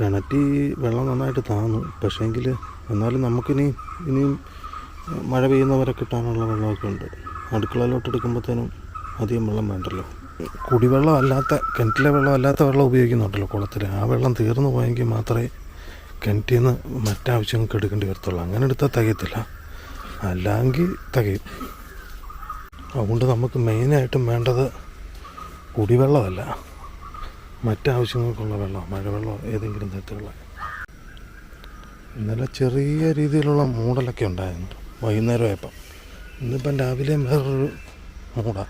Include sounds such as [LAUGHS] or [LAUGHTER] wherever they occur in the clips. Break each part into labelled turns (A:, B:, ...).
A: കിണറ്റി വെള്ളം നന്നായിട്ട് താന്നു. പക്ഷേങ്കിൽ എന്നാലും നമുക്കിനി ഇനിയും മഴ പെയ്യുന്നവരെ കിട്ടാനുള്ള വെള്ളമൊക്കെ ഉണ്ട്. അടുക്കളയിലോട്ട് എടുക്കുമ്പോഴത്തേനും അധികം വെള്ളം വേണ്ടല്ലോ. കുടിവെള്ളം അല്ലാത്ത കിണറ്റിലെ വെള്ളം അല്ലാത്ത വെള്ളം ഉപയോഗിക്കുന്നുണ്ടല്ലോ കുളത്തിൽ ആ വെള്ളം തീർന്നു പോയെങ്കിൽ മാത്രമേ കിണറ്റിൽ നിന്ന് മറ്റാവശ്യങ്ങൾക്ക് എടുക്കേണ്ടി വരത്തുള്ളൂ. അങ്ങനെ എടുത്താൽ തികയത്തില്ല. അല്ലെങ്കിൽ തികയും. അതുകൊണ്ട് നമുക്ക് മെയിനായിട്ടും വേണ്ടത് കുടിവെള്ളമല്ല. മറ്റാവശ്യങ്ങൾക്കുള്ള വെള്ളം മഴവെള്ളം ഏതെങ്കിലും തരത്തിലുള്ള. ഇന്നലെ ചെറിയ രീതിയിലുള്ള മൂടലൊക്കെ ഉണ്ടായിരുന്നു വൈകുന്നേരമായപ്പം. ഇന്നിപ്പം രാവിലെയും വേറൊരു മൂടാ.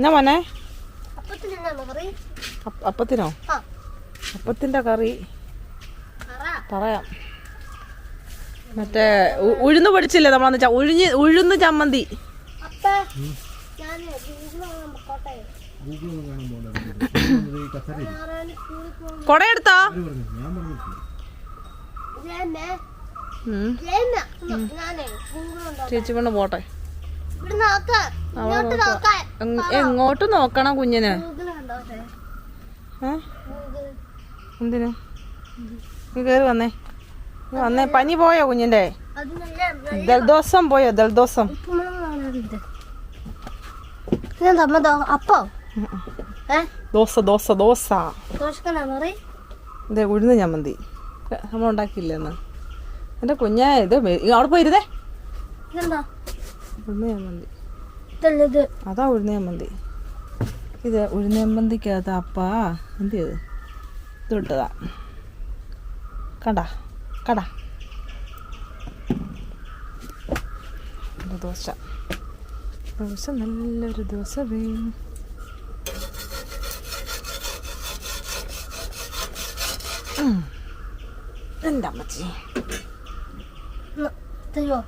B: എന്നാ മോനെ?
C: അപ്പത്തിന്? അപ്പത്തിന്റെ
B: അപ്പത്തിന്റെ കറി.
C: പറ.
B: പറയാം. മറ്റേ ഉഴുന്ന് പൊടിച്ചില്ലേ നമ്മളന്ന് ഉഴിഞ്ഞ് ഉഴുന്ന് ചമ്മന്തി. കൊടയെടുത്തോ? ചേച്ചി കൊണ്ട് പോട്ടെ. എങ്ങോട്ട് നോക്കണം കുഞ്ഞിന്? എന്തിനു? കേറി വന്നേ. വന്നേ. പനി പോയോ കുഞ്ഞിന്റെ? ദൽദോസം പോയോ?
C: ദൽദോസം അപ്പോ?
B: ദോശ ദോശ ദോശ. ഇതേ ഉഴുന്ന് ചമ്മന്തി നമ്മൾ ഉണ്ടാക്കിയില്ലെന്ന് എന്റെ എന്റെ കുഞ്ഞാ ഇത് അവിടെ പോയിരുന്നേ.
C: ഇതെന്താ?
B: ഉഴുന്ന് ചമ്മന്തി അതാ ഉഴുന്ന് ചമ്മന്തി ഇത് ഉഴുന്ന് ചമ്മന്തിക്കകത്ത് അപ്പാ എന്ത് ചെയ്ത്? ഇതിട്ടതാ കടാ കടാ ദോശ. ദോശ നല്ലൊരു ദോശ വേണം.
C: എന്താ തരുമോ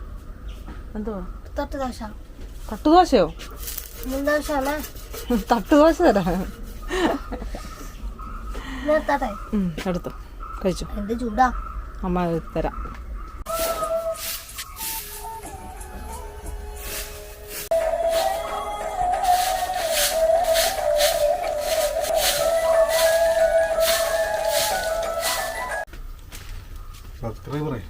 B: എന്തോ
C: തട്ട് ദോശ
B: തട്ടുദോശയോ [LAUGHS] തട്ടുദോശ തരാം എടുത്തു. കഴിച്ചു.
C: എന്ത് ചൂടാ.
B: അമ്മ തരാം.
A: സബ്സ്ക്രൈബറേ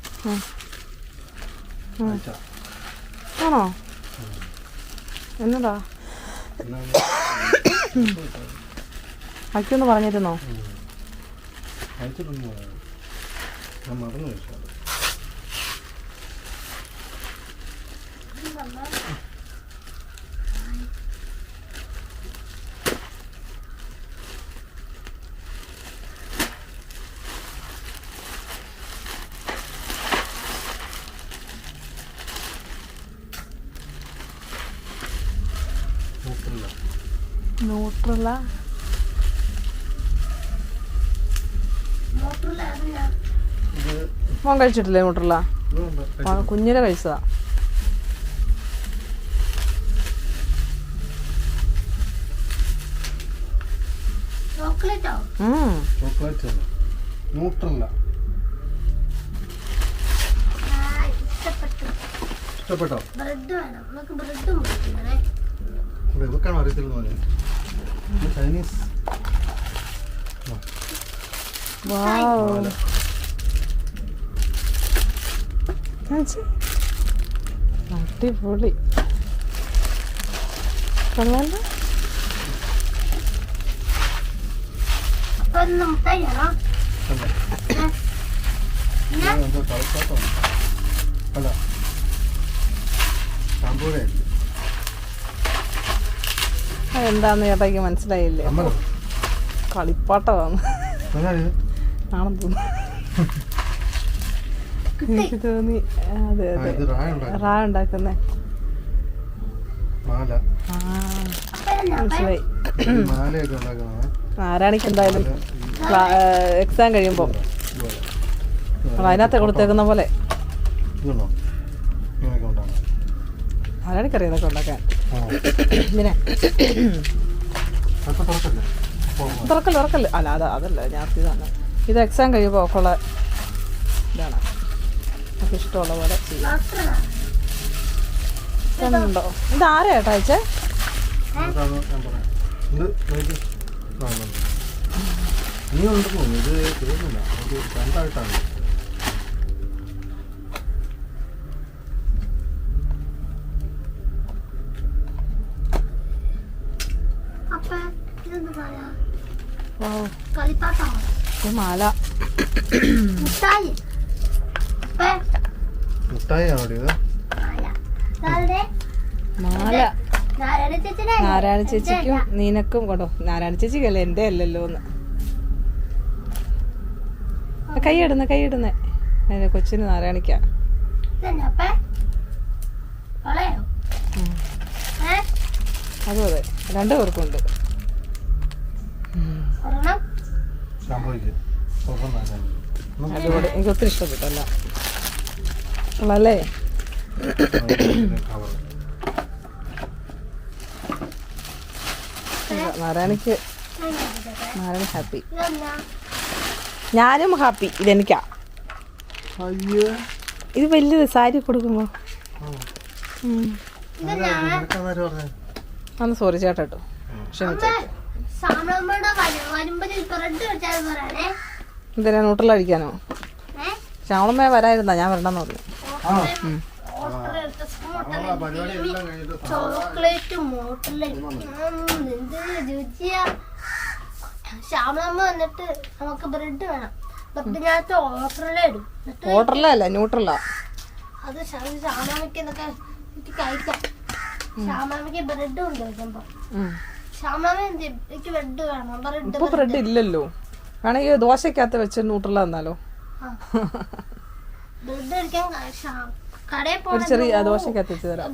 B: ആണോ എന്നതാ അയക്കൊന്ന് പറഞ്ഞിരുന്നോ
A: അയച്ചിട്ടൊന്നും ഞാൻ മറന്നു വെച്ചാൽ
B: ന്യൂട്രല മോൻ കഴിച്ചിട്ടില്ലേ ന്യൂട്രല കുഞ്ഞിനെ കഴിച്ചതാ.
C: ചോക്ലേറ്റോ
B: ഉം.
A: ചോക്ലേറ്റ് ന്യൂട്രല്ല
C: ആ. ഇഷ്ടപ്പെട്ടു?
A: ഇഷ്ടപ്പെട്ടോ
C: ബ്രെഡ് വേണം. നമുക്ക് ബ്രെഡ്
A: അറിയത്തില്ലെന്ന് പറഞ്ഞത് ഇത് ചൈനീസ്.
B: അടിപൊളി കൊള്ളാലോ
C: ഒന്ന് മുട്ടായിയാണോ
A: അല്ല ഇത് എന്തോ കളിപ്പാട്ടമാണ് അല്ല ഷാമ്പൂടെ
B: അതെന്താന്ന് ചേട്ടാക്ക് മനസ്സിലായില്ലേ? കളിപ്പാട്ടമാണ്. ആണെന്ന് തോന്നുന്നു. എനിക്ക് തോന്നി അതെ അതെ. റാ ഉണ്ടാക്കുന്നേ. മനസ്സിലായി. ആരാണിക്ക് എന്തായാലും? എക്സാം കഴിയുമ്പോൾ അതിനകത്ത് കൊടുത്തേക്കുന്ന പോലെ? ആരാണിക്കറിയാം ഇതൊക്കെ ഉണ്ടാക്കാൻ? ഇതിനെ
A: തുറക്കൽ തുറക്കല്ലേ
B: അല്ല അത് അതല്ല ഞാൻ ഇതാണ്. ഇത് എക്സാം കഴിയുമ്പോൾ ഒക്കെ ഇതാണ്. നമുക്ക് ഇഷ്ടമുള്ള പോലെ ചെയ്യാം. ഇതുണ്ടോ? ഇത് ആരാ ചേട്ടാ അയച്ചേ
A: ഉണ്ട്. നീ ഉണ്ടെന്ന് തോന്നുന്നു. ഇത് രണ്ടായിട്ടാണ്
C: അപ്പൊ ഇതെന്ത് പറയാ
B: ഓ
C: കളിപ്പാട്ടാണോ
B: ഇത് മാല.
A: ഇത്.
B: മാല.
C: നാരായണ
B: ചേച്ചിക്കും നിനക്കും കൊണ്ടോ നാരായണ ചേച്ചിക്കല്ലേ എന്റെ അല്ലല്ലോ എന്ന്. കൈ ഇടുന്ന കൈ ഇടുന്നേ അതിന്റെ കൊച്ചിന് നാരായണിക്ക? അതും അതെ. രണ്ടു പേർക്കുണ്ട് അടിപൊളി എനിക്ക് ഒത്തിരി ഇഷ്ടപ്പെട്ടല്ല.
A: കവർ
B: നാരായണിക്ക് നാരായണി ഹാപ്പി ഞാനും ഹാപ്പി ഇതെനിക്കാ ഇത് വലിയത് സാരി
A: കൊടുക്കുമോ
B: അന്ന് സോറി ചേട്ടാ കേട്ടോ. ക്ഷമിച്ചു എന്തിനാ നൂട്ടലടിക്കാനോ
C: അടിക്കാനോ?
B: ശ്യാമളമ്മ വരായിരുന്നാ ഞാൻ വരണ്ടെന്ന് പറഞ്ഞു.
C: ചോക്ലേറ്റ് ശ്യാമളമ്മ വന്നിട്ട് നമുക്ക് ബ്രെഡ് വേണം. ബ്രെഡിനകത്ത്
B: ഓർഡറിലല്ല ന്യൂട്രലാ.
C: അത് ശ്യാമളമ്മയ്ക്ക് എന്നൊക്കെ കഴിക്കാം ശ്യാമളമ്മയ്ക്ക് ബ്രെഡ് കൊണ്ടുവരുമ്പോ
B: ഇപ്പൊ ബ്രെഡ് ഇല്ലല്ലോ. വേണമെങ്കിൽ ദോശക്കകത്ത് വെച്ച് ന്യൂട്രല തന്നാലോ
C: ക-
B: ഒരു ചെറിയ ദോശക്കകത്ത് വെച്ച് തരാം.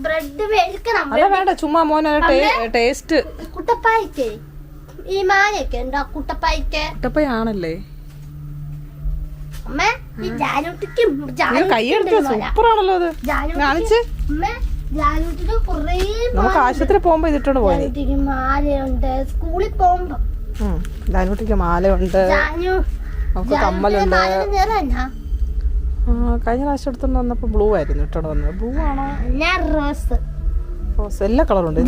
B: അല്ല വേണ്ട ചുമ്മാ മോനെ ടേസ്റ്റ്
C: കുട്ടപ്പായിക്കേ. ഈ ഉണ്ടോ? കുട്ടപ്പായിക്ക്.
B: ഇട്ടപ്പയാണല്ലേ
C: അമ്മ ഈ ജാനൂട്ടിക്ക്
B: നീ കൈയെടുത്ത് സൂപ്പറാണല്ലോ അത്. കാണിച്ച്.
C: അമ്മ
B: നമുക്ക് ആശുപത്രി പോകുമ്പോ ഇതിട്ടോണ്ട് പോയി.
C: മാലയുണ്ട്. സ്കൂളിൽ പോകുമ്പോ.
B: ഡാനൂട്ടിക്ക് മാലയുണ്ട്. നമുക്ക് കമ്മലുണ്ട്. കഴിഞ്ഞ പ്രാവശ്യം എടുത്തോണ്ട് വന്നപ്പോ ബ്ലൂ ആയിരുന്നു ഇട്ടോണ്ട് വന്നത്. ബ്ലൂ ആണോ?
C: റോസ്?
B: റോസ്. എല്ലാ കളറുണ്ട്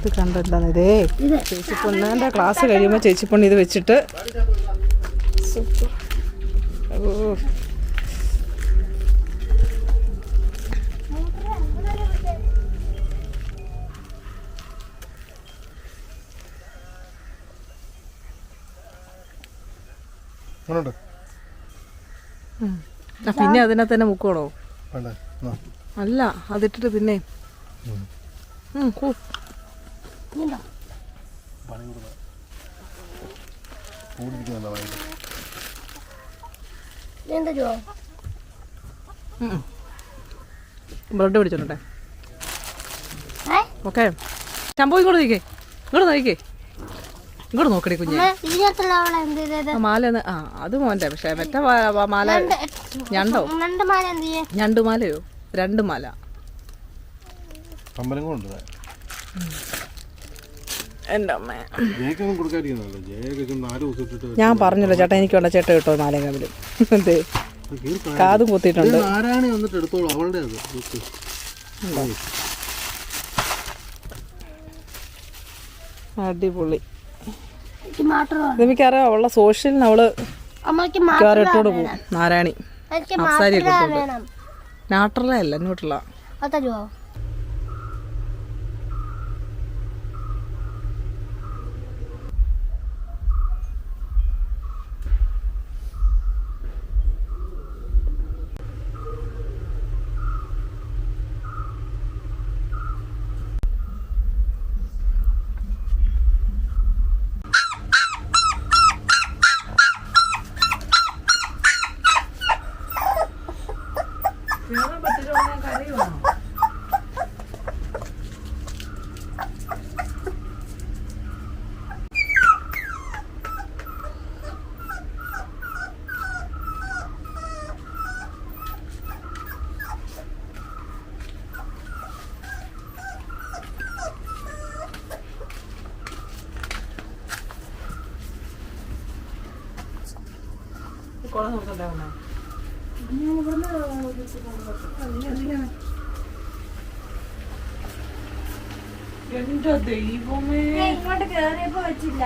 B: ഇത് കണ്ടെന്താണ് ഇതേ ചേച്ചി പൊണ്ണാന്റെ ക്ലാസ് കഴിയുമ്പോ ചേച്ചി പൊണ്ണ് ഇത് വെച്ചിട്ട്. ഓ. പിന്നെ അതിനെ തന്നെ മുക്കണോ. അല്ല അതിട്ടിട്ട് പിന്നെ. ബ്രെഡ് പിടിച്ചോട്ടെ? ഓക്കെ. ശമ്പോ ഇങ്ങോട്ട് നോക്കിക്കേ. ഇങ്ങോട്ട് നോക്കിക്കേ. ഇങ്ങോട്ട് നോക്കടി കുഞ്ഞെ. മാല ആ അത് മോന്റെ പക്ഷെ മറ്റേ മാല ഞണ്ടോ?
C: രണ്ട്
B: മാലയോ? രണ്ട് മാല.
A: അമ്പലം കൊണ്ട്
B: എന്റെ അമ്മ. ഞാൻ പറഞ്ഞല്ലോ ചേട്ടാ എനിക്ക് വേണ്ട ചേട്ടൻ കിട്ടോ നാലേ കമ്പിലും. എന്തേ കാതും കുത്തിയിട്ടുണ്ട്.
A: അത്.
B: അടിപൊളി. ഇതെനിക്കറിയാം അവളുടെ സോഷ്യലിന്
C: അവൾ
B: ഇട്ടോണ്ട് പോകും. നാരായണി. നാട്ടറല്ല അല്ല എന്റെ ദൈവമേ.
C: ഇങ്ങോട്ട് കേറിയപ്പോ വെച്ചില്ല.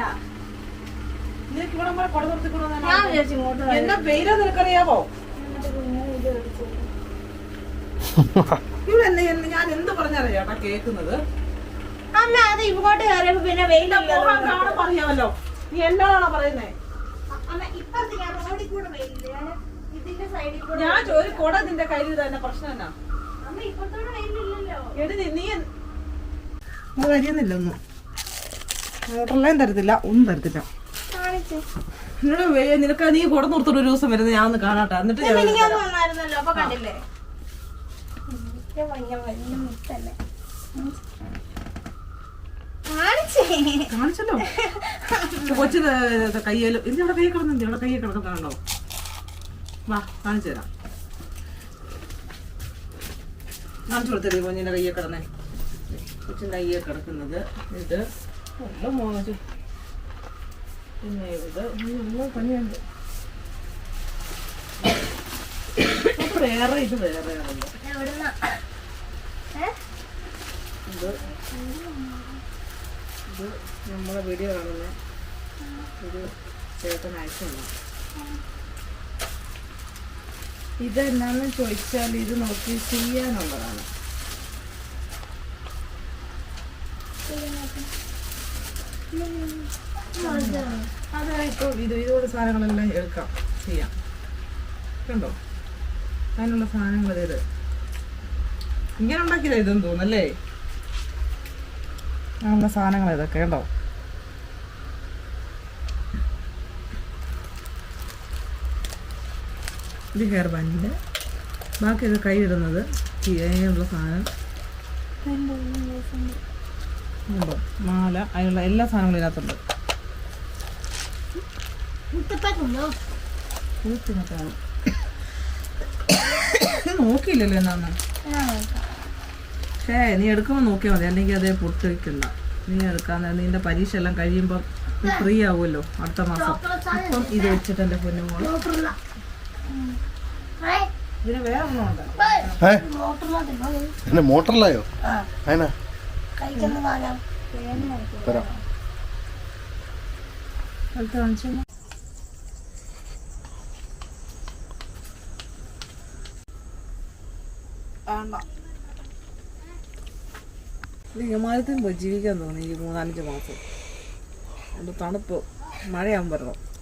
B: നിനക്ക് ഇവിടെ നമ്മളെ കുട നിർത്തിക്കൊണ്ടുവന്നാ
C: ഞാൻ വിചാരിച്ചു ഇങ്ങോട്ട്
B: എന്നാ പേര് നിനക്കറിയാവോ? ഇവിടെ എന്നെ ഞാൻ എന്ത് പറഞ്ഞാലേ കേക്കുന്നത്
C: അമ്മ അത് ഇങ്ങോട്ട് കയറിയപ്പോ പിന്നെ
B: വെയിലോ പറയാമല്ലോ നീ എന്നാണോ പറയുന്നേ?
C: ഞാൻ ചോദി കൂടെ
B: നിന്റെ കയ്യിൽ തന്നെ പ്രശ്നം എന്നാ?
C: അമ്മ ഇപ്പഴത്തോടെ വെയിലില്ലല്ലോ
B: എടി നീ- ഒന്നും. മോട്ടറിലേം തരത്തില്ല ഒന്നും തരത്തില്ല. എന്നോട് നിനക്ക് നീ കുട നിർത്തോണ്ട് ഒരു ദിവസം വരുന്നത് ഞാൻ ഒന്ന് കാണട്ടെ. എന്നിട്ട് ഞാൻ കാണിച്ചല്ലോ. കൊച്ചു കയ്യേലും. ഇത് ഇവിടെ കൈ കിടന്നുണ്ട് ഇവിടെ കൈ കിടക്കുന്നുണ്ടോ വാ കാണിച്ചു തരാം. കാണിച്ചു കൊടുത്തല്ലേ കുഞ്ഞിന്റെ കയ്യെ കിടന്നേ. കൊച്ചിന്റെ കയ്യെ കിടക്കുന്നത് ഇത്. നല്ല മോച്ചു പിന്നെ ഇത് നല്ല പനിയുണ്ട്. വേറെ ഇത് വേറെ ഇത്. ഇത് നമ്മളെ വീഡിയോ കാണുന്ന ഒരു ചേട്ടൻ അയച്ചുള്ള ഇതെന്നാന്ന് ചോദിച്ചാൽ ഇത് നോക്കി ചെയ്യാനുള്ളതാണ് അതായിപ്പോൾ ഇത് ഇതുപോലെ സാധനങ്ങളെല്ലാം എടുക്കാം ചെയ്യാം. കണ്ടോ? അതിനുള്ള സാധനങ്ങൾ ഇത്. ഇങ്ങനെ ഉണ്ടാക്കിയതാ ഇതെന്ന് തോന്നല്ലേ അങ്ങനെയുള്ള സാധനങ്ങൾ ഇതൊക്കെ കണ്ടോ ഇത് ഹെയർ ബാൻഡിന്റെ ബാക്കി ഇത് കൈയിടുന്നത് ഉള്ള സാധനം. ഉണ്ടോ മാല അതിനുള്ള എല്ലാ സാധനങ്ങളും ഇതിനകത്തുണ്ട്. നോക്കിയില്ലല്ലോ എന്നാന്ന്. പക്ഷേ നീ എടുക്കുമ്പോൾ നോക്കിയാൽ മതി. അല്ലെങ്കിൽ അതേ പൊട്ട് വയ്ക്കണ്ട നീ എടുക്കാൻ നേരം നിന്റെ പരീക്ഷ എല്ലാം കഴിയുമ്പോൾ നീ ഫ്രീ ആവുമല്ലോ അടുത്ത മാസം. അപ്പം ഇത് വെച്ചിട്ട് എന്റെ ഇതിന് വേറെ
A: ഏ?
C: മോട്ടറിനകത്തുണ്ടോ
A: എന്നെ മോട്ടറിലായോ? അതിനാ? തരാം.
B: വേണ്ട. ഹിമാലയത്തിൽ പോയി ജീവിക്കാൻ തോന്നി ഈ മൂന്നാലഞ്ച് മാസം. അതുകൊണ്ട് തണുപ്പ് മഴയാകുമ്പോൾ വരണം.